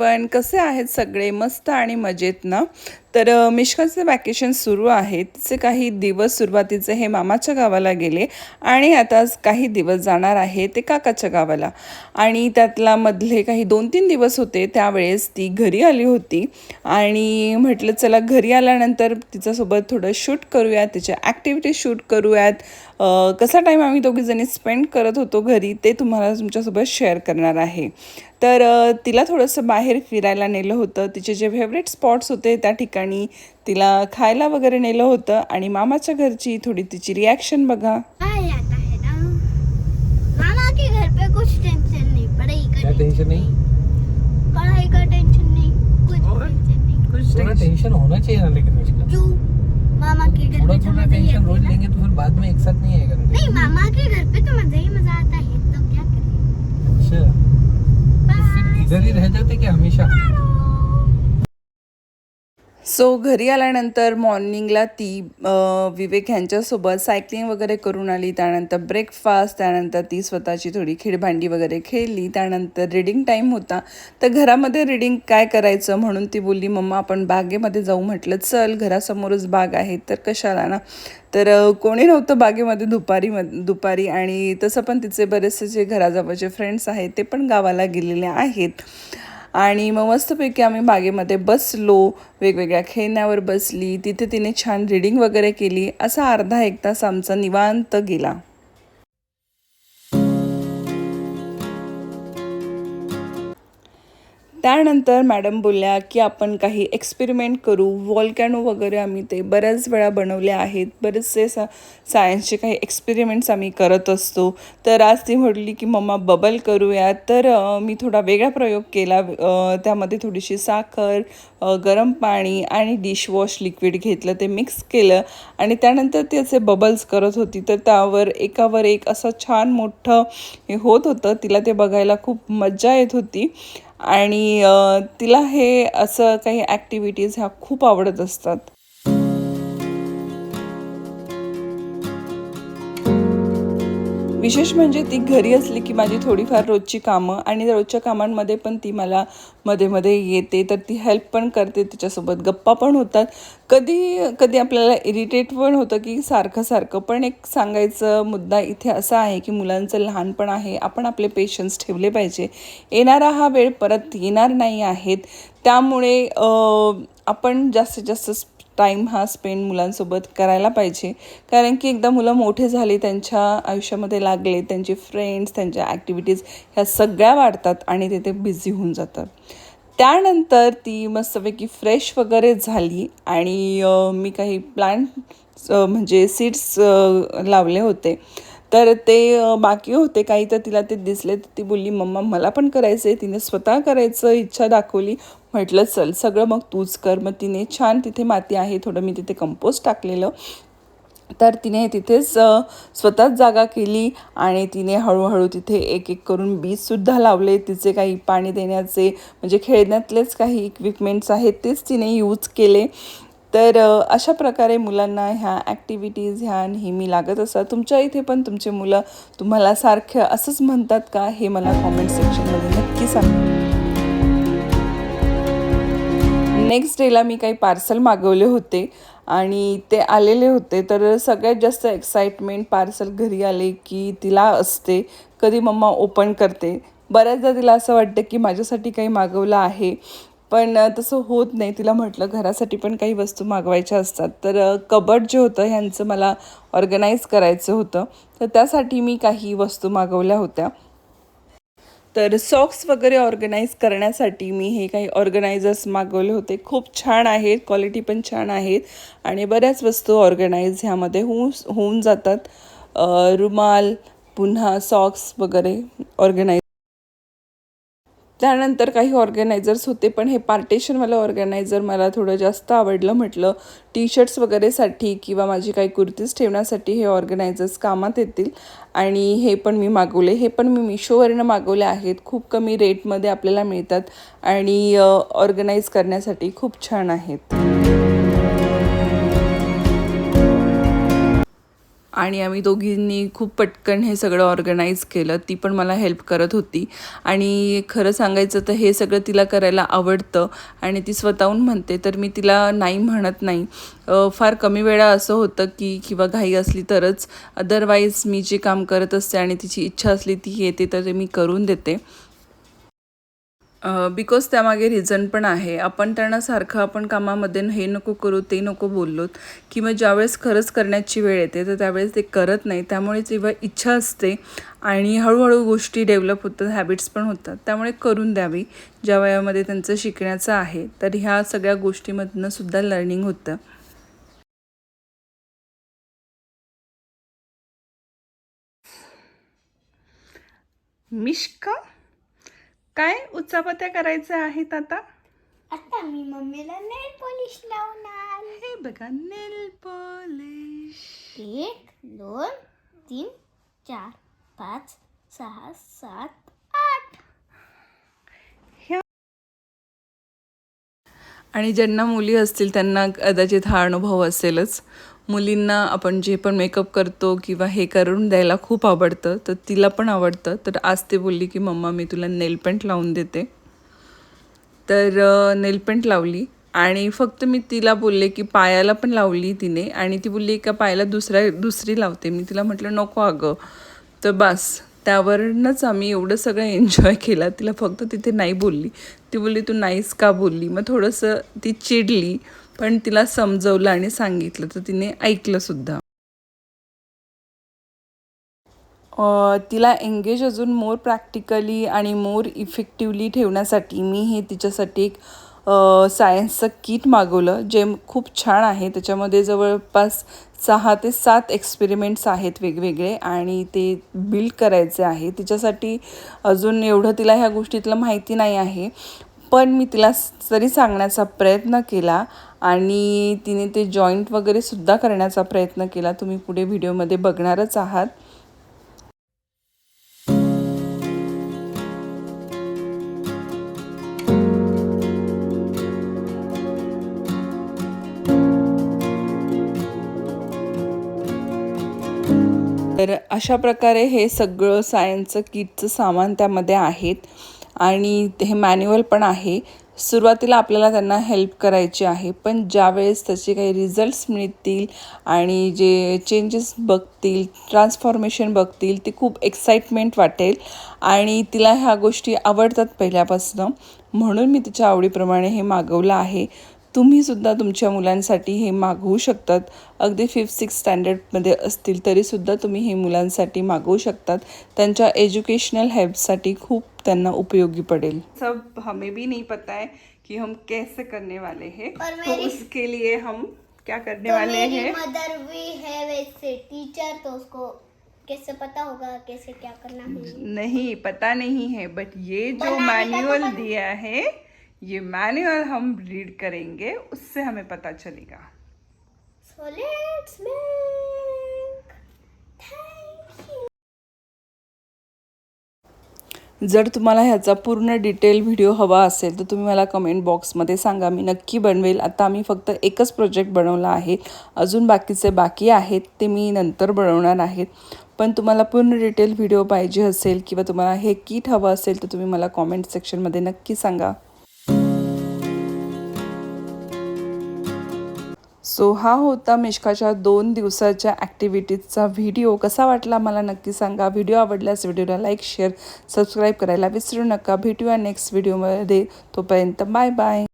Hello everyone कसे आहेत सगळे मस्त आणि मजेत ना? तर मिश्काचं वॅकेशन सुरू आहे तिचे काही दिवस सुरुवातीचे हे मामाच्या गावाला गेले आणि आता काही दिवस जाणार आहे ते काकाच्या गावाला. आणि त्यातला मधले काही दोन तीन दिवस होते त्यावेळेस ती घरी आली होती. आणि म्हटलं चला घरी आल्यानंतर तिच्यासोबत थोडं शूट करूयात तिच्या ॲक्टिव्हिटी शूट करूयात. कसा टाईम आम्ही दोघीजणी स्पेंड करत होतो घरी ते तुम्हाला तुमच्यासोबत शेअर करणार आहे. तर तिला थोडंसं बाहेर फिरायला नेलं होतं. तिचे जे फेवरेट स्पॉट्स होते त्या ठिकाणी तिला खायला वगैरे नेलं होतं आणि मामाच्या घरची थोडी तिची रिॲक्शन बघा. आ जाता है ना? मामा के घर पे कुछ टेंशन नहीं पढ़ाई का क्या टेंशन नहीं? पढ़ाई का टेंशन नहीं कुछ? टेंशन नहीं. थोड़ा टेंशन होना चाहिए ना लेकिन इसका क्यों मामा के घर थोड़ा थोड़ा टेंशन रोज लेंगे तो फिर बाद में एक साथ नहीं आएगा। नहीं मामा के घर पे तो मजा ही मजा आता है तो क्या करें? अच्छा। इधर ही रह जाते क्या हमेशा? सो घरी आल्यानंतर मॉर्निंगला ती विवेक ह्यांच्यासोबत सायकलिंग वगैरे करून आली. त्यानंतर ब्रेकफास्ट त्यानंतर ती स्वतःची थोडी खेळभांडी वगैरे खेळली. त्यानंतर रिडिंग टाईम होता. तर घरामध्ये रिडिंग काय करायचं म्हणून ती बोलली मम्मा आपण बागेमध्ये जाऊ. म्हटलं चल घरासमोरच बाग आहे. तर कशाला ना? तर कोणी नव्हतं बागेमध्ये दुपारी दुपारी. आणि तसं पण तिचे बरेचसे जे घराजवळचे फ्रेंड्स आहेत ते पण गावाला गेलेले आहेत. आणि मग मस्तपैकी आम्ही बागेमध्ये बसलो वेगवेगळ्या खेळण्यावर बसली तिथे तिने छान रिडिंग वगैरे केली असा अर्धा एक तास आमचा निवांत गेला. त्यानंतर मॅडम बोलल्या की आपण काही एक्सपेरिमेंट करू. वॉलकॅनो वगैरे आम्ही ते बऱ्याच वेळा बनवले आहेत. बरेचसे सा सायन्सचे काही एक्सपेरिमेंट्स आम्ही करत असतो. तर आज ती म्हटली की मम्मा बबल करूया तर मी थोडा वेगळा प्रयोग केला. त्यामध्ये थोडीशी साखर गरम पाणी आणि डिशवॉश लिक्विड घेतलं. ते मिक्स केलं आणि त्यानंतर ती असे बबल्स करत होती. तर त्यावर एकावर एक असं छान मोठं हे होत होतं. तिला ते बघायला खूप मज्जा येत होती. आणि तिला हे असं काही ॲक्टिव्हिटीज ह्या खूप आवडत असतात. विशेष म्हणजे ती घरी असली की माझी थोडीफार रोजची कामं आणि रोजच्या कामांमध्ये पण ती मला मध्ये मध्ये येते तर ती हेल्प पण करते तिच्यासोबत गप्पा पण होतात. कधी कधी आपल्याला इरिटेट पण होतं की सारखं सारखं. पण एक सांगायचं मुद्दा इथे असा आहे की मुलांचं लहानपण आहे आपण आपले पेशन्स ठेवले पाहिजे. येणारा हा वेळ परत येणार नाही आहेत. त्यामुळे आपण जास्तीत जास्त टाईम हा स्पेंड मुलांसोबत करायला पाहिजे. कारण की एकदा मुलं मोठे झाले त्यांच्या आयुष्यामध्ये लागले त्यांचे फ्रेंड्स त्यांच्या ॲक्टिव्हिटीज ह्या सगळ्या वाढतात आणि ते ते बिझी होऊन जातात. त्यानंतर ती मस्तपैकी फ्रेश वगैरे झाली आणि मी काही प्लांट म्हणजे सीड्स लावले होते. तर ते बाकी होते काही तर तिला ते दिसले तर ती बोलली मम्मा मला पण करायचं आहे. तिने स्वतः करायचं इच्छा दाखवली. म्हटलं चल सगळं मग तूच कर. मग तिने छान तिथे माती आहे थोडं मी तिथे कंपोस्ट टाकलेलं. तर तिने तिथेच स्वतःच जागा केली आणि तिने हळूहळू तिथे एक एक करून बीजसुद्धा लावले. तिचे काही पाणी देण्याचे म्हणजे खेळण्यातलेच काही इक्विपमेंट्स आहेत तेच तिने यूज केले. तर अशा प्रकारे मुलांना ह्या ॲक्टिव्हिटीज ह्या नेहमी लागत असतात तुमच्या इथे पण तुमचे मुलं तुम्हाला सारखं असंच म्हणतात का? हे मला कॉमेंट सेक्शनमध्ये नक्की सांगा. नेक्स्ट डेला मी काही पार्सल मागवले होते आणि ते आलेले होते. तर सगळ्यात जास्त एक्साइटमेंट पार्सल घरी आले की तिला असते. कधी मम्मा ओपन करते. बऱ्याचदा तिला असं वाटतं की माझ्यासाठी काही मागवलं आहे. पण तसं होत नाही. तिला म्हटलं घरासाठी पण काही वस्तू मागवायच्या असतात. तर कबड जे होतं ह्यांचं मला ऑर्गनाईज करायचं होतं. तर त्यासाठी मी काही वस्तू मागवल्या होत्या. तर सॉक्स वगैरे ऑर्गनाईज करण्यासाठी मी हे काही ऑर्गनायझर्स मागवले होते. खूप छान आहेत क्वालिटी पण छान आहेत आणि बऱ्याच वस्तू ऑर्गनाईज ह्यामध्ये होऊन होऊन जातात. रुमाल पुन्हा सॉक्स वगैरे ऑर्गनाईज त्यानंतर काही ऑर्गनायझर्स होते पण हे पार्टेशनवालं ऑर्गनायझर मला थोडं जास्त आवडलं म्हटलं टी शर्ट्स वगैरेसाठी किंवा माझी काही कुर्तीज ठेवण्यासाठी हे ऑर्गनायझर्स कामात येतील. आणि हे पण मी मागवले हे पण मी मिशोवरनं मागवले आहेत. खूप कमी रेटमध्ये आपल्याला मिळतात आणि ऑर्गनाईज करण्यासाठी खूप छान आहेत. आणि आम्ही दोघींनी खूप पटकन हे सगळं ऑर्गनाईज केलं. ती पण मला हेल्प करत होती. आणि खरं सांगायचं तर हे सगळं तिला करायला आवडतं आणि ती स्वतःहून म्हणते तर मी तिला नाही म्हणत नाही. फार कमी वेळा असं होतं की किंवा घाई असली तरच. अदरवाईज मी जे काम करत असते आणि तिची इच्छा असली ती येते तर ते मी करून देते. बिकॉज त्यामागे रिझन पण आहे. आपण त्यांना सारखं आपण कामामध्ये हे नको करू ते नको बोललोत की मग ज्यावेळेस खरंच करण्याची वेळ येते तर त्यावेळेस ते करत नाही. त्यामुळे जेव्हा इच्छा असते आणि हळूहळू गोष्टी डेव्हलप होतात हॅबिट्स पण होतात त्यामुळे करून द्यावी. ज्या वयामध्ये त्यांचं शिकण्याचं आहे तर ह्या सगळ्या गोष्टीमधनं सुद्धा लर्निंग होतं. मिश्का? काय उचापत्या करायच्या आहेत आता? आता मी मम्मीला नेल पॉलिश लावणार. हे बघा नेल पॉलिश. एक दोन तीन चार पाच सहा सात आठ. आणि ज्यांना मुली असतील त्यांना कदाचित हा अनुभव असेलच. मुलींना आपण जे पण मेकअप करतो किंवा हे करून द्यायला खूप आवडतं तर तिला पण आवडतं. तर आज ते बोलली की मम्मा मी तुला नेलपेंट लावून देते. तर नेलपेंट लावली आणि फक्त मी तिला बोलले की पायाला पण लावली तिने. आणि ती बोलली एका पायाला दुसऱ्या दुसरी लावते. मी तिला म्हटलं नको अगं. तर बस त्यावरनंच आम्ही एवढं सगळं एन्जॉय केला. तिला फक्त तिथे नाही बोलली. ती बोलली तू नाहीस का बोलली? मग थोडंसं ती चिडली. पण तिला समजवलं आणि सांगितलं तर तिने ऐकलंसुद्धा तिला एंगेज अजून मोर प्रॅक्टिकली आणि मोर इफेक्टिवली ठेवण्यासाठी मी हे तिच्यासाठी एक सायन्सचं किट मागवलं जे खूप छान आहे. त्याच्यामध्ये जवळपास सहा ते सात एक्सपेरिमेंट्स आहेत वेगवेगळे आणि ते बिल्ड करायचे आहे. तिच्यासाठी अजून एवढं तिला ह्या गोष्टीतलं माहिती नाही आहे. पण मी तिला तरी सांगण्याचा प्रयत्न केला आणि तिने ते जॉईंट वगैरे सुद्धा करण्याचा प्रयत्न केला. तुम्ही पुढे व्हिडिओमध्ये बघणारच आहात. तर अशा प्रकारे हे सगळं सायन्सचं किटचं सामान त्यामध्ये आहेत. आणि हे मॅन्युअल पण आहे. सुरुवातीला आपल्याला त्यांना हेल्प करायची आहे. पण ज्यावेळेस त्याचे काही रिझल्ट्स मिळतील आणि जे चेंजेस बघतील ट्रान्सफॉर्मेशन बघतील ते खूप एक्साइटमेंट वाटेल. आणि तिला ह्या गोष्टी आवडतात पहिल्यापासून. म्हणून मी तिच्या आवडीप्रमाणे हे मागवलं आहे. तुम्ही सुद्धा तुमच्या मुलांसाठी हे मागवू शकतात. अगदी फिफ्थ सिक्स स्टँडर्डमध्ये असतील तरीसुद्धा तुम्ही हे मुलांसाठी मागवू शकतात. त्यांच्या एज्युकेशनल हेल्पसाठी खूप त्यांना उपयोगी पडेल. सब हमें भी नहीं पता है कि हम कैसे करने वाले हैं। तो उसके लिए हम क्या करने तो वाले हैं? मदर भी है वैसे टीचर तो उसको कैसे पता होगा कैसे क्या करना है? नहीं पता नहीं है बट ये जो मैनुअल दिया है ये मैनुअल हम रीड करेंगे उससे हमें पता चलेगा। So let's make. Thank you. जर तुम्हाला ह्याचा पूर्ण डिटेल व्हिडिओ हवा असेल तर तुम्ही मला कमेंट बॉक्समध्ये सांगा. मी नक्की बनवेल. आता आम्ही फक्त एकच प्रोजेक्ट बनवला आहे. अजून बाकीचे बाकी आहेत ते मी नंतर बनवणार आहेत पण तुम्हाला पूर्ण डिटेल व्हिडिओ पाहिजे असेल किंवा तुम्हाला हे किट हवं असेल तर तुम्ही मला कॉमेंट सेक्शनमध्ये नक्की सांगा. सो हा होता मिश्काच्या दोन दिवसाच्या ॲक्टिव्हिटीजचा व्हिडिओ कसा वाटला मला नक्की सांगा. व्हिडिओ आवडल्यास व्हिडिओला लाईक शेअर सबस्क्राईब करायला विसरू नका. भेटूया नेक्स्ट व्हिडिओमध्ये तोपर्यंत बाय बाय